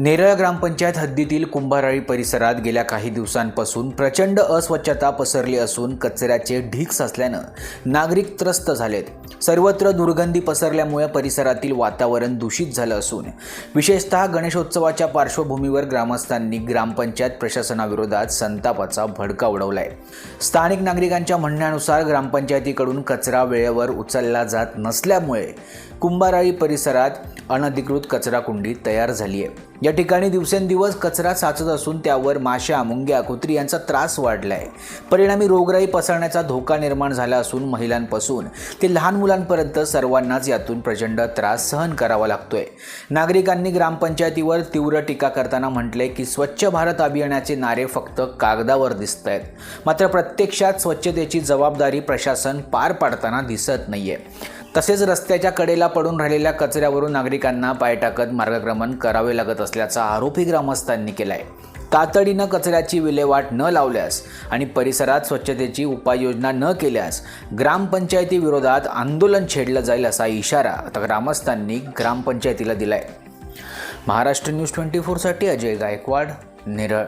नेरळ ग्रामपंचायत हद्दीतील कुंभाराळी परिसरात गेल्या काही दिवसांपासून प्रचंड अस्वच्छता पसरली असून कचऱ्याचे ढीग साचल्यानं नागरिक त्रस्त झालेत. सर्वत्र दुर्गंधी पसरल्यामुळे परिसरातील वातावरण दूषित झालं असून विशेषतः गणेशोत्सवाच्या पार्श्वभूमीवर ग्रामस्थांनी ग्रामपंचायत प्रशासनाविरोधात संतापाचा भडका उडवलाय. स्थानिक नागरिकांच्या म्हणण्यानुसार ग्रामपंचायतीकडून कचरा वेळेवर उचलला जात नसल्यामुळे कुंभाराळी परिसरात अनधिकृत कचराकुंडी तयार झाली आहे या ठिकाणी दिवसेंदिवस कचरा साचत असून त्यावर माशा मुंग्या कुत्री यांचा त्रास वाढलाय. परिणामी रोगराई पसरण्याचा धोका निर्माण झाला असून महिलांपासून ते लहान मुलांपर्यंत सर्वांनाच यातून प्रचंड त्रास सहन करावा लागतोय. नागरिकांनी ग्रामपंचायतीवर तीव्र टीका करताना म्हटलंय की स्वच्छ भारत अभियानाचे नारे फक्त कागदावर दिसत आहेत मात्र प्रत्यक्षात स्वच्छतेची जबाबदारी प्रशासन पार पाडताना दिसत नाहीये. तसेच रस्त्याच्या कडेला पडून राहिलेल्या कचऱ्यावरून नागरिकांना पाय टाकत मार्गक्रमण करावे लागत असल्याचा आरोपही ग्रामस्थांनी केलाय. तातडीनं कचऱ्याची विल्हेवाट न लावल्यास आणि परिसरात स्वच्छतेची उपाययोजना न केल्यास ग्रामपंचायतीविरोधात आंदोलन छेडलं जाईल असा इशारा आता ग्रामस्थांनी ग्रामपंचायतीला दिलाय. महाराष्ट्र न्यूज ट्वेंटी फोरसाठी अजय गायकवाड नेरळ.